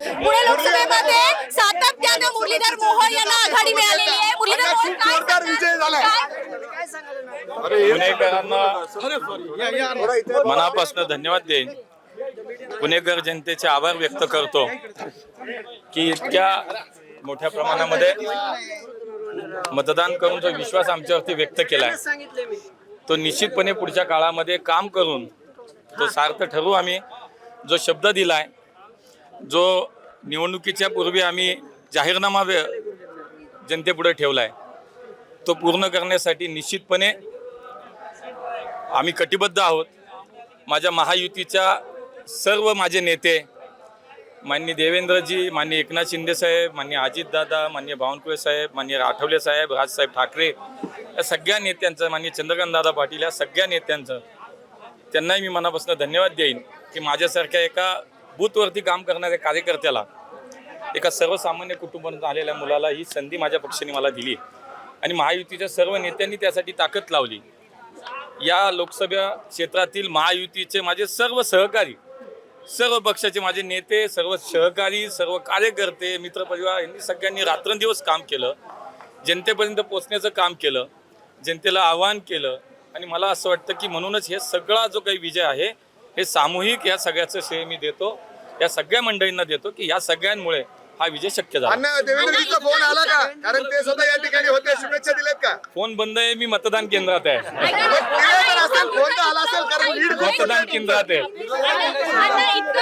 पुणे लोकसभेमध्ये सातत्यानं मुरलीधर मोहोळ यांना आघाडी मिळालेली आहे. मुरलीधर मोहोळ काय जोरदार विजय झालाय. पुणेकरांना मनापासून धन्यवाद देईन. पुणेकर जनतेचे आभार व्यक्त करतो की इतक्या मोठ्या प्रमाणामध्ये मतदान करून जो विश्वास आमच्यावरती व्यक्त केलाय तो निश्चितपणे पुढच्या काळामध्ये काम करून तो सार्थ ठरवू आम्ही. जो शब्द दिलाय जो निवडणुकीच्या पूर्वी आम्ही जाहीरनामा जनतेपुढे ठेवला आहे तो पूर्ण करण्यासाठी निश्चितपणे आम्ही कटिबद्ध आहोत. माझ्या महायुतीच्या सर्व माझे नेते माननीय देवेंद्रजी माननीय एकनाथ शिंदेसाहेब माननीय अजितदादा माननीय बावनकुळे साहेब माननीय राठवले साहेब राजसाहेब ठाकरे या सगळ्या नेत्यांचं माननीय चंद्रकांत दादा पाटील या सगळ्या नेत्यांचं त्यांनाही मी मनापासून धन्यवाद देईन की माझ्यासारख्या एका बूथवरती काम करणाऱ्या कार्यकर्त्याला एका सर्वसामान्य कुटुंबातून आलेल्या मुलाला ही संधी माझ्या पक्षाने मला दिली. आणि महायुतीच्या सर्व नेत्यांनी त्यासाठी ताकद लावली. या लोकसभा क्षेत्रातील महायुतीचे माझे सर्व सहकारी सर्व पक्षाचे माझे नेते सर्व सहकारी सर्व कार्यकर्ते मित्रपरिवार यांनी सगळ्यांनी रात्रंदिवस काम केलं. जनतेपर्यंत पोचण्याचं काम केलं. जनतेला आवाहन केलं. आणि मला असं वाटतं की म्हणूनच हे सगळा जो काही विजय आहे हे सामूहिक या सगळ्याचं श्रेय मी देतो. या सगळ्या मंडळींना देतो की या सगळ्यांमुळे हा विजय शक्य झाला देवेंद्रजीचा फोन आला का कारण ते स्वतः या ठिकाणी होते शुभेच्छा दिल्यात का फोन बंद आहे मी मतदान केंद्रात आहे मतदान केंद्रात आहे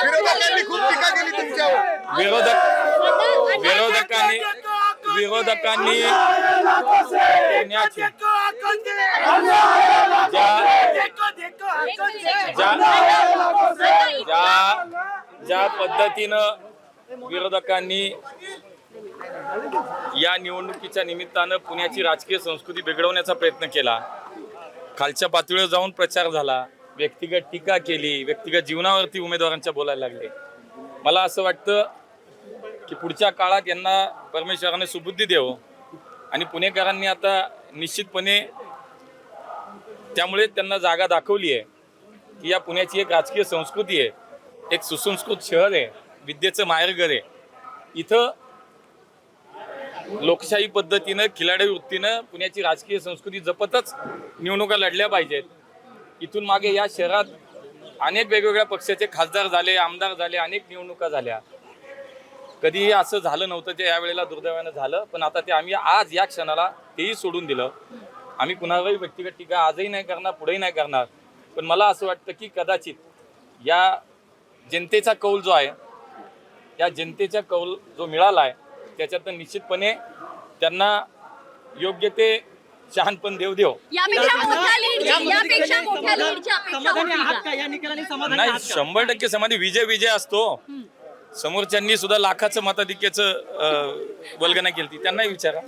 विरोधकांनी खूप टीका केली तुमच्यावर विरोधक विरोधकांनी विरोधकांनी ज्या ज्या पद्धतीनं विरोधकांनी या निवडणुकीच्या निमित्तानं पुण्याची राजकीय संस्कृती बिघडवण्याचा प्रयत्न केला. खालच्या पातळीवर जाऊन प्रचार झाला. व्यक्तिगत टीका केली. व्यक्तिगत जीवनावरती उमेदवारांच्या बोलायला लागले. मला असं वाटतं की पुढच्या काळात यांना परमेश्वराने सुबुद्धी देव आणि पुणेकरांनी आता निश्चितपणे त्यामुळे त्यांना जागा दाखवली आहे की या पुण्याची एक राजकीय संस्कृती आहे. एक सुसंस्कृत शहर आहे विद्येचं माहेरघर आहे. इथं लोकशाही पद्धतीनं खिलाडी वृत्तीनं पुण्याची राजकीय संस्कृती जपतच निवडणुका लढल्या पाहिजेत. इथून मागे या शहरात अनेक वेगवेगळ्या पक्षाचे खासदार झाले आमदार झाले अनेक निवडणुका झाल्या. कधीही असं झालं नव्हतं ते यावेळेला दुर्दैवानं झालं पण आता ते आम्ही आज या क्षणाला तेही सोडून दिलं. आम्ही कुणावरही व्यक्तिगत टीका आजही नाही करणार पुढेही नाही करणार. पण मला असं वाटतं की कदाचित या जनतेचा कौल जो आहे या जनतेचा कौल जो मिळाला आहे त्याच्यातनं निश्चितपणे त्यांना योग्य ते शहाणपण देव देव नाही? शंभर टक्के समाधी विजय विजय असतो. समोरच्यांनी सुद्धा लाखाचं मताधिक्याचं वल्गना केली त्यांनाही विचारा.